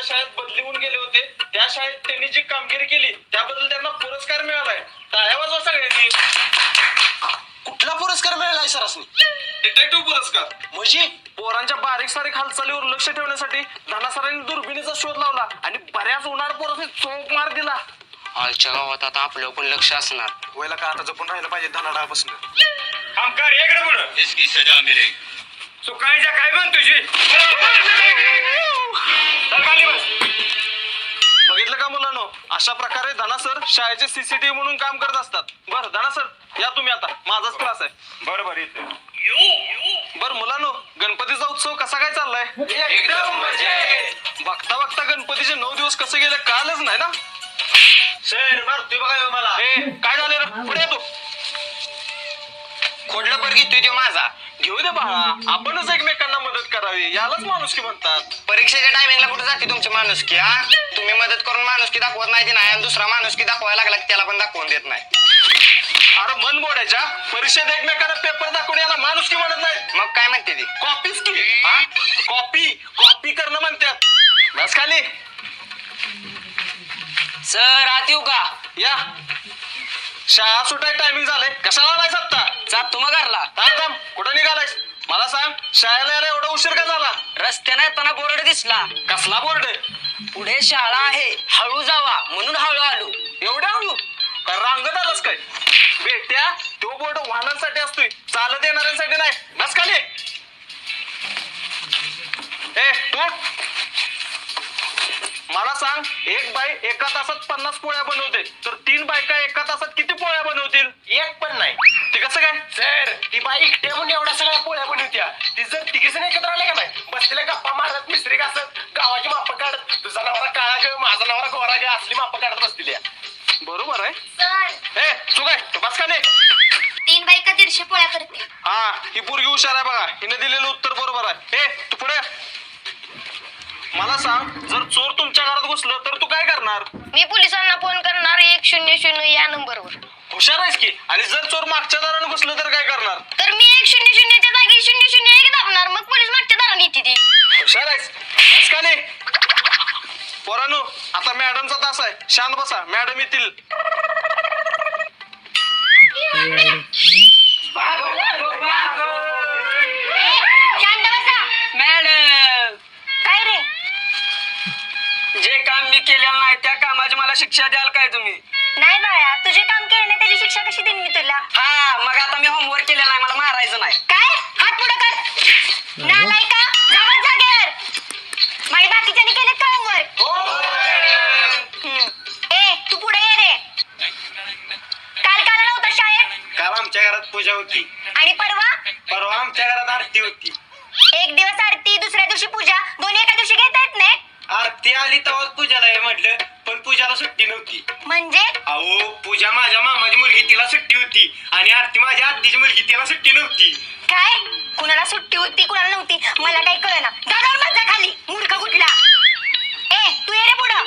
ज्या शाळेत बदली होऊन गेले होते. त्या शाळेत त्यांनी जी कामगिरी केली त्याबद्दल त्यांना पुरस्कार मिळालाय. टाळ्या वाजवा सगळ्यांनी. कुठला पुरस्कार मिळाला सरासनी? डिटेक्टिव्ह पुरस्कार. म्हणजे पोरांच्या बारीक सारीक हालचालीवर लक्ष ठेवण्यासाठी धना सरांनी दुर्बिणीचा शोध लावला आणि बऱ्याच उन्हाळ पोरांनी चोख मार दिला. आलच्या गावात आता आपलं पण लक्ष असणार. वयला का आता जपून राहिलं पाहिजे धनाडापासून कामकार इकडे पुढं. इसकी सजा मिलेगी चुकायच्या काय म्हण तुझी. अशा प्रकारे धना सर शाळेचे सीसीटीव्ही म्हणून काम करत असतात. बर धना सर या तुम्ही आता. माझाच क्लास आहे. बरोबर येते बर मुलांनो गणपतीचा उत्सव कसा काय चाललाय? एकदम. बघता बघता गणपतीचे नऊ दिवस कसे गेले कालच नाही ना? सर बघा मला. ए काय झाले रे? पुढे ये तू खोडलं घेतोय तो माझा. घेऊ दे बाळा आपणच एकमेकांना मदत करावी. यालाच माणुसकी म्हणतात. परीक्षेच्या टायमिंगला कुठे जाते तुमची माणुसकी हा? तुम्ही मदत करून माणुसकी दाखवत नाही ती नाही आणि दुसरा माणुसकी दाखवायला लागला की त्याला पण दाखवून देत नाही. अरे मन मोडायच्या. परीक्षेत एकमेकांना पेपर दाखवून याला माणुसकी म्हणत नाही. मग काय म्हणते ती? कॉपीच की. हा? कॉपी कॉपी करणं म्हणतात बस खाली. सर आत येऊ का? या. शाळा सुटाय टायमिंग झालंय. कशाला आलाय सत्ता जात तुम्हा घरला. कुठं निघालायस? मला सांग शाळेला यायला एवढा उशीर का झाला? रस्त्याने येताना बोर्ड दिसला. कसला बोर्ड? पुढे शाळा आहे हळू जावा म्हणून हळू आलो. एवढ्या हळू? का रांगत आलास काय? बेट्या तो बोर्ड वाहनांसाठी असतोय चालत येणाऱ्यांसाठी नाही. बस खाली. ए तू मला सांग एक बाई एका तासात पन्नास पोळ्या बनवते तर तीन बायका एका तासात किती पोळ्या बनवतील? एक ती बाई एकट्या म्हणून एवढ्या सगळ्या पोळ्या बनवत्या ती जर तिघी जण एकत्र आले का नाही बसलेल्या गप्पा मारत मिस्त्री घासत गावाची माप काढत तुझा नवरा काळा ग माझा नवरा गोरा ग असली माप काढत बसलेल्या. बरोबर आहे? सर. ए तू काय तू बस खाली तीन बायका दीडशे पोळ्या करते? हा ही पोरगी हुशार आहे बघा. हिने दिलेलं उत्तर बरोबर आहे. ए तू पुढे. मला सांग जर चोर तुमच्या घरात घुसलं तर तू काय करणार? मी पोलिसांना फोन करणार एक शून्य शून्य या नंबरवर. हुशार आहेस की? आणि जर चोर मागच्या दाराने घुसलं तर काय करणार? तर मी एक शून्य शून्यच्या जागी शून्य शून्य एक दाबणार. मग पोलीस मागच्या दाराने येते ती. हुशार आहेस. बस का नाही? पोरानो आता मॅडमचा तास आहे. शांत बसा. मॅडम येतील. शांत बसा. मॅडम! काय रे? जे काम मी केलेलं नाही त्या कामाची मला शिक्षा द्याल काय तुम्ही? नाही बाळा तुझे काम केले नाही त्याची शिक्षा कशी देईन मी तुला? हा मग आता मी होमवर्क केलेला नाही मला मारायचं नाही. काय? हात पुढे कर. नालाय का? जावत जागेवर. माझ्या बाकीच्याने केले का हम्म. ए तू पुढे ये रे. काल काल नव्हता शाळेत? काल आमच्या घरात पूजा होती. आणि परवा? परवा आमच्या घरात आरती होती. एक दिवस आरती दुसऱ्या दिवशी पूजा. दोन्ही एका दिवशी घेता येत नाही? आरती आली तेव्हाच पूजाला हे म्हटलं पण पूजाला सुट्टी नव्हती. म्हणजे? अहो पूजा माझ्या मामाची मुलगी तिला सुट्टी होती. आणि आरती माझ्या आत्तीची मुलगी तिला सुट्टी नव्हती. काय? कुणाला सुट्टी होती कुणाला नव्हती? मला काही कळना. जाणार माझा खाली. मूर्ख कुठला? ए तू ये रे पुढं.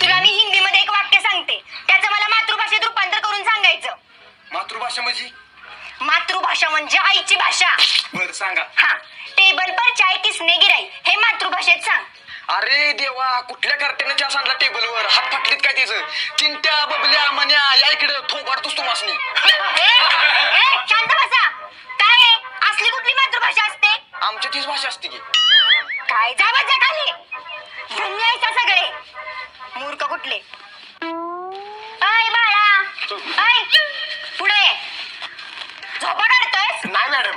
तुला मी हिंदी मध्ये एक वाक्य सांगते. त्याचं मला मातृभाषेत रूपांतर करून सांगायचं. मातृभाषा म्हणजे? मातृभाषा म्हणजे आईची भाषा. बर सांगा. हा. अरे देवा कुठल्या कार्ट्याने चहा सांडला टेबलवर? हात फाटलीत काय त्याचं चिंट्या बबल्या मन्या या इकडे थोबाडतोस तू मासनी. शांत बसा. काय आहे? असली कुठली मातृभाषा असते? आमची तीच भाषा असते की. काय जा बजा खाली धन्य आहेसा सगळे. मूर्ख कुठले? अय बाळा. अय पुढे. झोपा काढतोयस? नाही मॅडम.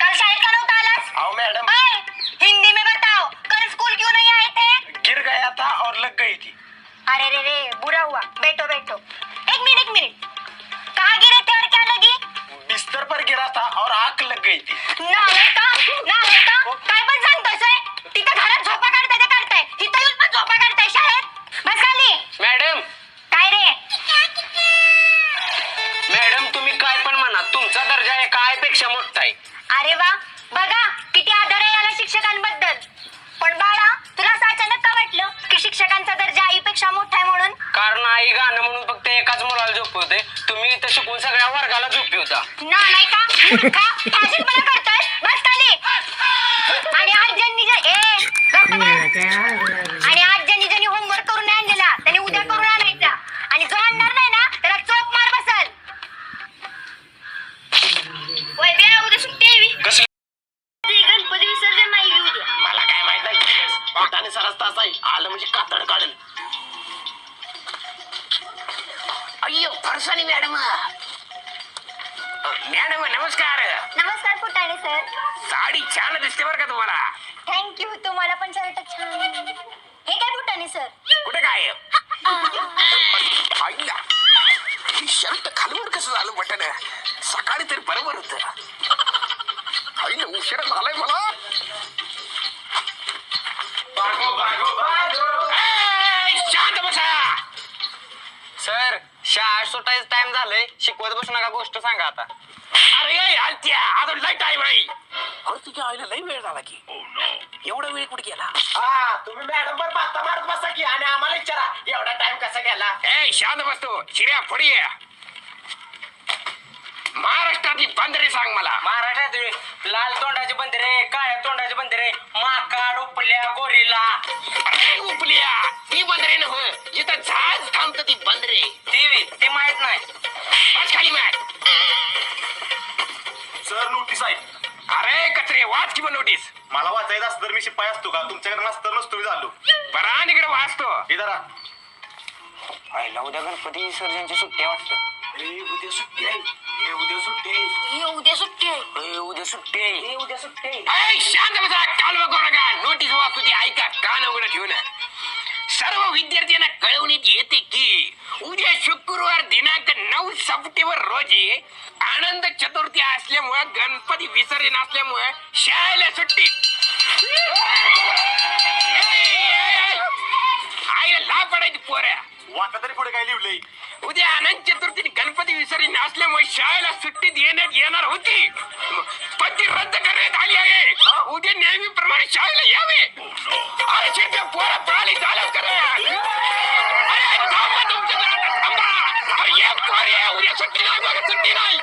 कल शाळेत का नव्हता आलास? आओ मैडम. गया था और लग गई थी। अरे रे रे बुरा हुआ। बैठो बैठो। एक मिनट एक मिनट। कहाँ गिरे थे और क्या लगी? बिस्तर पर गिरा था और आग लग गई थी। ना का ना का काय पण सांगतोस होय? तिथं घरात झोपा काढताय ते काढताय तिथं येऊन पण झोपा काढताय शाळेत। बस खाली। मॅडम। काय रे? मॅडम तुम्ही काय पण म्हणा तुमचा दर्जा एका आईपेक्षा मोठा आहे. अरे वा बघा. शिकून सगळ्या वर्गाला झोपी ना नाही का? मूर्खा. फाजीलपणा अय्यो फरसानी मॅडम. मॅडम नमस्कार. नमस्कार फुटाणे सर. साडी छान दिसते बरं का तुम्हाला? थँक्यू तुम्हाला पण शर्ट छान. हे काय फुटाणे सर? कुठे काय? आईला ही शर्ट खालवर कसं झालं बटन? सकाळी तरी बरोबर होत. आईला उशीर झालाय मला. ए, शांत बसा. सर शाळा सुटायचं टाइम झालंय. शिकवत बसू नका गोष्ट सांगा आता. अरे ए, आलत्या. आता लय टाइम आहे. अरे तुझ्या आईला लय वेळ झाला की. एवढा वेळ कुठे गेला? हा तुम्ही मॅडम वर बाता मारत बसा की. आणि आम्हाला विचारा एवढा टाइम कसा गेला? ए शांत बसतो शिर्या फडी महाराष्ट्रातली बंदरे सांग मला. महाराष्ट्रात लाल तोंडाचे बंदरे काळ्या तोंडाचे बंदरे माकाड उपल्या गोरीला. अरे उपलिया ती बंदरे न हो जिथं जहाज थांबत ती बंदरे. ती ते माहीत नाही. बस खाली मॅट सर नोटीस आहे. अरे कचरे वाच किंवा नोटीस. मला वाचायचं असतं तर मी शिपाई असतो का? तुमच्याकडे नसतं नसतो मी झालो. बरं इकडे वाचतो इधर आईला उद्या गणपती विसर्जनची सुट्टी वाटतं. उद्या सुट्टी आहे. हे उद्या सुट्टी आहे. हे उद्या सुट्टी आहे. ए, उद्या सुट्टी आहे. हे उद्या सुट्टी आहे. ऐ, शांत बसा कालवा करू नका. नोटीस वाचतो ती ऐका कान उघडं ठेवून. सर्व विद्यार्थ्यांना कळवण्यात येते की उद्या शुक्रवार दिनांक नऊ सप्टेंबर रोजी आनंद चतुर्थी असल्यामुळे गणपती विसर्जन असल्यामुळे शाळेला सुट्टी. आईला ला पडायची पोऱ्या वाटा तरी पुढे काय लिहिलंय? उद्या अनंत चतुर्थी गणपती विसर्जन असल्यामुळे शाळेला सुट्टी देण्यात येणार होती. पण ती रद्द करण्यात आली आहे. उद्या नेहमीप्रमाणे शाळेला यावे. अरे पोरं झालं उद्या सुट्टी नाही बघा सुट्टी नाही.